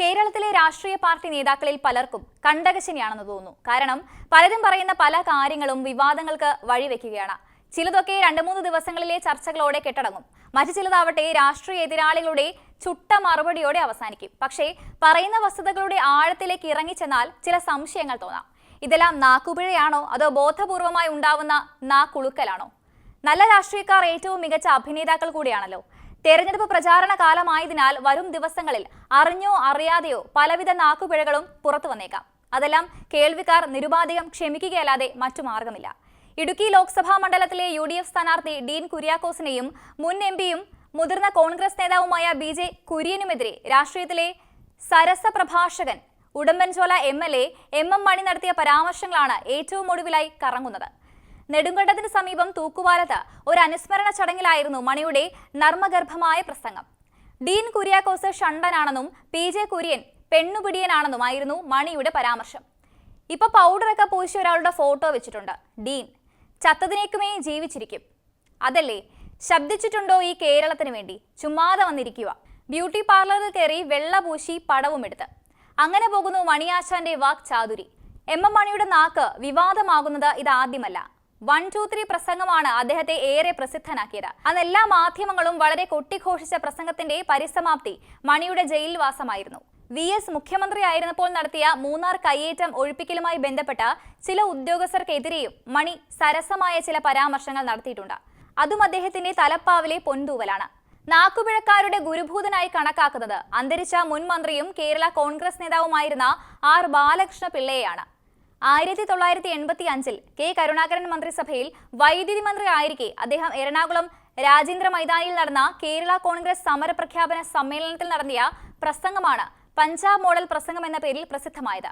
കേരളത്തിലെ രാഷ്ട്രീയ പാർട്ടി നേതാക്കളിൽ പലർക്കും കണ്ടകശനിയാണെന്ന് തോന്നുന്നു. കാരണം പലരും പറയുന്ന പല കാര്യങ്ങളും വിവാദങ്ങൾക്ക് വഴിവെക്കുകയാണ്. ചിലതൊക്കെ രണ്ടു മൂന്ന് ദിവസങ്ങളിലെ ചർച്ചകളോടെ കെട്ടടങ്ങും. മറ്റു ചിലതാവട്ടെ രാഷ്ട്രീയ എതിരാളികളുടെ ചുട്ട മറുപടിയോടെ അവസാനിക്കും. പക്ഷേ പറയുന്ന വസ്തുതകളുടെ ആഴത്തിലേക്ക് ഇറങ്ങിച്ചെന്നാൽ ചില സംശയങ്ങൾ തോന്നാം. ഇതെല്ലാം നാക്കുപിഴയാണോ? അതോ ബോധപൂർവമായി ഉണ്ടാവുന്ന നാക്കുളുക്കലാണോ? നല്ല രാഷ്ട്രീയക്കാർ ഏറ്റവും മികച്ച അഭിനേതാക്കൾ കൂടിയാണല്ലോ. തെരഞ്ഞെടുപ്പ് പ്രചാരണ കാലമായതിനാൽ വരും ദിവസങ്ങളിൽ അറിഞ്ഞോ അറിയാതെയോ പലവിധ നാക്കുപിഴകളും പുറത്തു വന്നേക്കാം. അതെല്ലാം കേൾവിക്കാർ നിരുപാധികം ക്ഷമിക്കുകയല്ലാതെ മറ്റു മാർഗമില്ല. ഇടുക്കി ലോക്സഭാ മണ്ഡലത്തിലെ യു ഡി എഫ് സ്ഥാനാർത്ഥി ഡീൻ കുര്യാക്കോസിനെയും മുൻ എം പിയും മുതിർന്ന കോൺഗ്രസ് നേതാവുമായ ബി ജെ കുര്യനുമെതിരെ രാഷ്ട്രീയത്തിലെ സരസ പ്രഭാഷകൻ Udumbanchola M L A M M Mani നടത്തിയ പരാമർശങ്ങളാണ് ഏറ്റവും ഒടുവിലായി കറങ്ങുന്നത്. നെടുങ്കണ്ടത്തിന് സമീപം തൂക്കുവാലത്ത് ഒരു അനുസ്മരണ ചടങ്ങിലായിരുന്നു മണിയുടെ നർമ്മഗർഭമായ പ്രസംഗം. ഡീൻ കുര്യാക്കോസ് ഷണ്ടനാണെന്നും പി ജെ കുര്യൻ പെണ്ണുപിടിയനാണെന്നുമായിരുന്നു മണിയുടെ പരാമർശം. ഇപ്പൊ പൗഡറൊക്കെ പൂശി ഒരാളുടെ ഫോട്ടോ വെച്ചിട്ടുണ്ട് ഡീൻ. ചത്തതിനേക്കുമേ ജീവിച്ചിരിക്കും. അതല്ലേ? ശബ്ദിച്ചിട്ടുണ്ടോ ഈ കേരളത്തിന് വേണ്ടി? ചുമ്മാതെ വന്നിരിക്കുക. ബ്യൂട്ടി പാർലറിൽ കയറി വെള്ള പൂശി പടവും എടുത്ത്. അങ്ങനെ പോകുന്നു മണിയാശാന്റെ വാക് ചാതുരി എം എം മണിയുടെ നാക്ക് വിവാദമാകുന്നത് ഇതാദ്യമല്ല. വൺ ടു ത്രീ പ്രസംഗമാണ് അദ്ദേഹത്തെ ഏറെ പ്രസിദ്ധനാക്കിയത്. അന്ന് എല്ലാ മാധ്യമങ്ങളും വളരെ കൊട്ടിഘോഷിച്ച പ്രസംഗത്തിന്റെ പരിസമാപ്തി മണിയുടെ ജയിൽവാസമായിരുന്നു വി എസ് മുഖ്യമന്ത്രിയായിരുന്നപ്പോൾ നടത്തിയ മൂന്നാർ കയ്യേറ്റം ഒഴിപ്പിക്കലുമായി ബന്ധപ്പെട്ട ചില ഉദ്യോഗസ്ഥർക്കെതിരെയും മണി സരസമായ ചില പരാമർശങ്ങൾ നടത്തിയിട്ടുണ്ട്. അതും അദ്ദേഹത്തിന്റെ തലപ്പാവിലെ പൊന്തൂവലാണ് നാക്കുപിഴക്കാരുടെ ഗുരുഭൂതനായി കണക്കാക്കുന്നത് അന്തരിച്ച മുൻ മന്ത്രിയും കേരള കോൺഗ്രസ് നേതാവുമായിരുന്ന ആർ ബാലകൃഷ്ണ പിള്ളയെയാണ് ആയിരത്തി തൊള്ളായിരത്തി എൺപത്തി അഞ്ചിൽ കെ കരുണാകരൻ മന്ത്രിസഭയിൽ വൈദ്യുതി മന്ത്രി ആയിരിക്കെ അദ്ദേഹം എറണാകുളം രാജേന്ദ്ര മൈതാനിയിൽ നടന്ന കേരള കോൺഗ്രസ് സമരപ്രഖ്യാപന സമ്മേളനത്തിൽ നടത്തിയ പ്രസംഗമാണ് പഞ്ചാബ് മോഡൽ പ്രസംഗം എന്ന പേരിൽ പ്രസിദ്ധമായത്.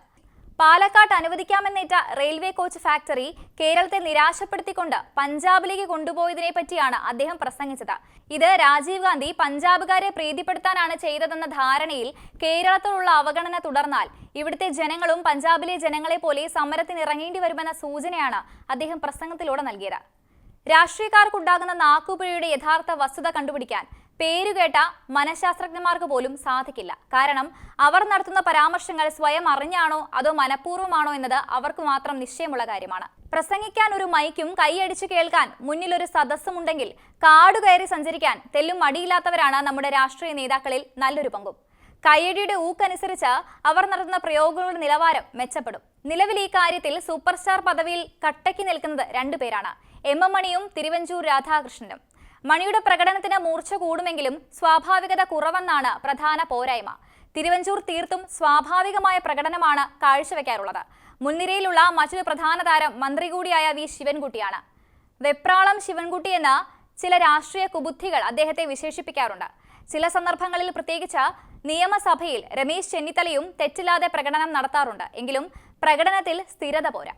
പാലക്കാട്ട് അനുവദിക്കാമെന്നേറ്റ റെയിൽവേ കോച്ച് ഫാക്ടറി കേരളത്തെ നിരാശപ്പെടുത്തിക്കൊണ്ട് പഞ്ചാബിലേക്ക് കൊണ്ടുപോയതിനെ പറ്റിയാണ് അദ്ദേഹം പ്രസംഗിച്ചത്. ഇത് രാജീവ് ഗാന്ധി പഞ്ചാബുകാരെ പ്രീതിപ്പെടുത്താനാണ് ചെയ്തതെന്ന ധാരണയിൽ കേരളത്തോടുള്ള അവഗണന തുടർന്നാൽ ഇവിടുത്തെ ജനങ്ങളും പഞ്ചാബിലെ ജനങ്ങളെ പോലെ സമരത്തിന് ഇറങ്ങേണ്ടി വരുമെന്ന സൂചനയാണ് അദ്ദേഹം പ്രസംഗത്തിലൂടെ നൽകിയത്. രാഷ്ട്രീയക്കാർക്കുണ്ടാകുന്ന നാക്കുപിഴയുടെ യഥാർത്ഥ വസ്തുത കണ്ടുപിടിക്കാൻ പേരുകേട്ട മനഃശാസ്ത്രജ്ഞന്മാർക്ക് പോലും സാധിക്കില്ല. കാരണം അവർ നടത്തുന്ന പരാമർശങ്ങൾ സ്വയം അറിഞ്ഞാണോ അതോ മനഃപൂർവമാണോ എന്നത് അവർക്ക് മാത്രം നിശ്ചയമുള്ള കാര്യമാണ്. പ്രസംഗിക്കാൻ ഒരു മൈക്കും കൈയടിച്ചു കേൾക്കാൻ മുന്നിൽ ഒരു സദസ്സുമുണ്ടെങ്കിൽ കാടു കയറി സഞ്ചരിക്കാൻ തെല്ലും മടിയില്ലാത്തവരാണ് നമ്മുടെ രാഷ്ട്രീയ നേതാക്കളിൽ നല്ലൊരു പങ്കും. കയ്യടിയുടെ ഊക്കനുസരിച്ച് അവർ നടത്തുന്ന പ്രയോഗങ്ങളുടെ നിലവാരം മെച്ചപ്പെടും. നിലവിൽ ഈ കാര്യത്തിൽ സൂപ്പർ സ്റ്റാർ പദവിയിൽ കട്ടയ്ക്ക് നിൽക്കുന്നത് രണ്ടുപേരാണ് എം എം മണിയും തിരുവഞ്ചൂർ രാധാകൃഷ്ണനും. മണിയുടെ പ്രകടനത്തിന് മൂർച്ച കൂടുമെങ്കിലും സ്വാഭാവികത കുറവെന്നാണ് പ്രധാന പോരായ്മ. തിരുവഞ്ചൂർ തീർത്തും സ്വാഭാവികമായ പ്രകടനമാണ് കാഴ്ചവെക്കാറുള്ളത്. മുൻനിരയിലുള്ള മറ്റൊരു പ്രധാന താരം മന്ത്രി കൂടിയായ വി. ശിവൻകുട്ടിയാണ്. വെപ്രാളം ശിവൻകുട്ടി എന്ന ചില രാഷ്ട്രീയ കുബുദ്ധികൾ അദ്ദേഹത്തെ വിശേഷിപ്പിക്കാറുണ്ട്. ചില സന്ദർഭങ്ങളിൽ പ്രത്യേകിച്ച് നിയമസഭയിൽ രമേശ് ചെന്നിത്തലയും തെറ്റില്ലാതെ പ്രകടനം നടത്താറുണ്ട്. എങ്കിലും പ്രകടനത്തിൽ സ്ഥിരത പോരാ.